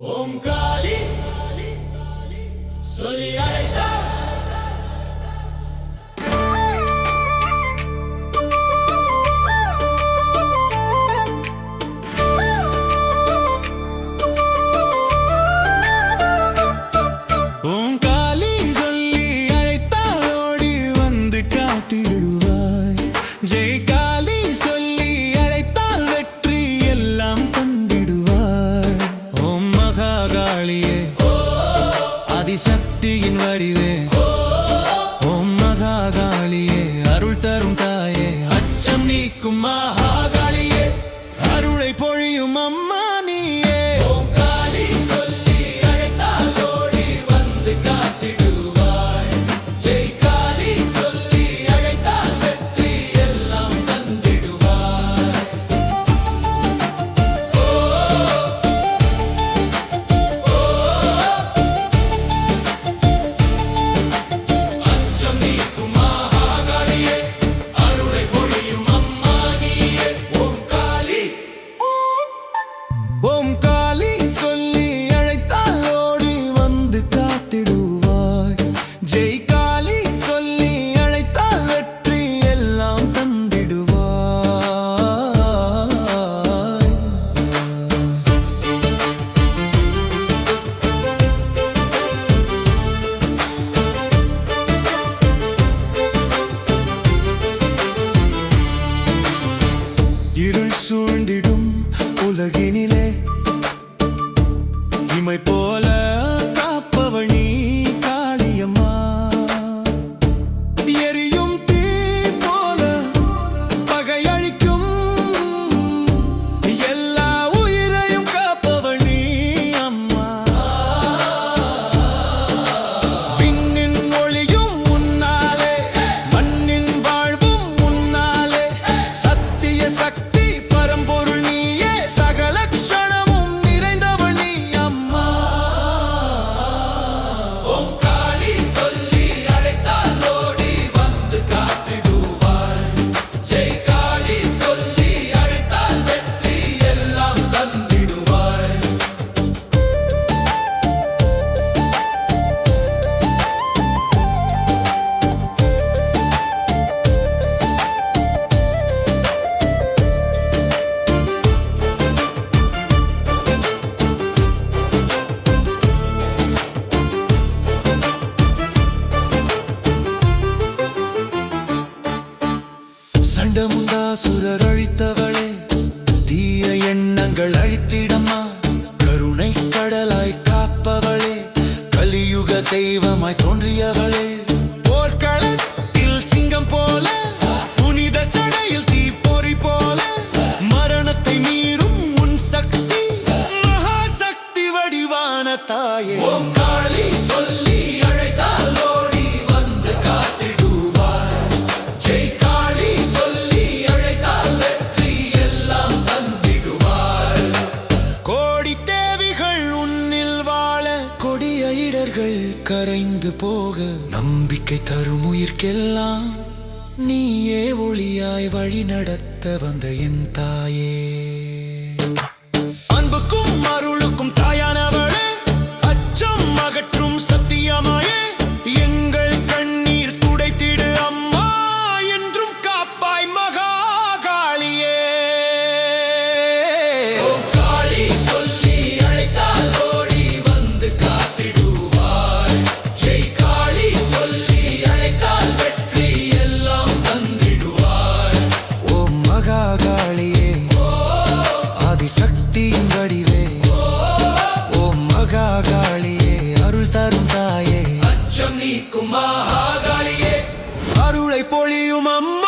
Om Kali, Kali, Kali, இருள் சூழ்ந்திடும் உலகினிலே. இமை போல தாயே. காளி சொல்லி அழைத்தால் சொல்லி அழைத்தால் வெற்றி எல்லாம் வாழ கொடிய இடர்கள் கரைந்து போக நம்பிக்கை தரும் உயிர்க்கெல்லாம் நீயே ஒளியாய் வழி நடத்த வந்த என் தாயே. மீட்கும் மகாகாளியே. அருளை பொழியும் அம்மா.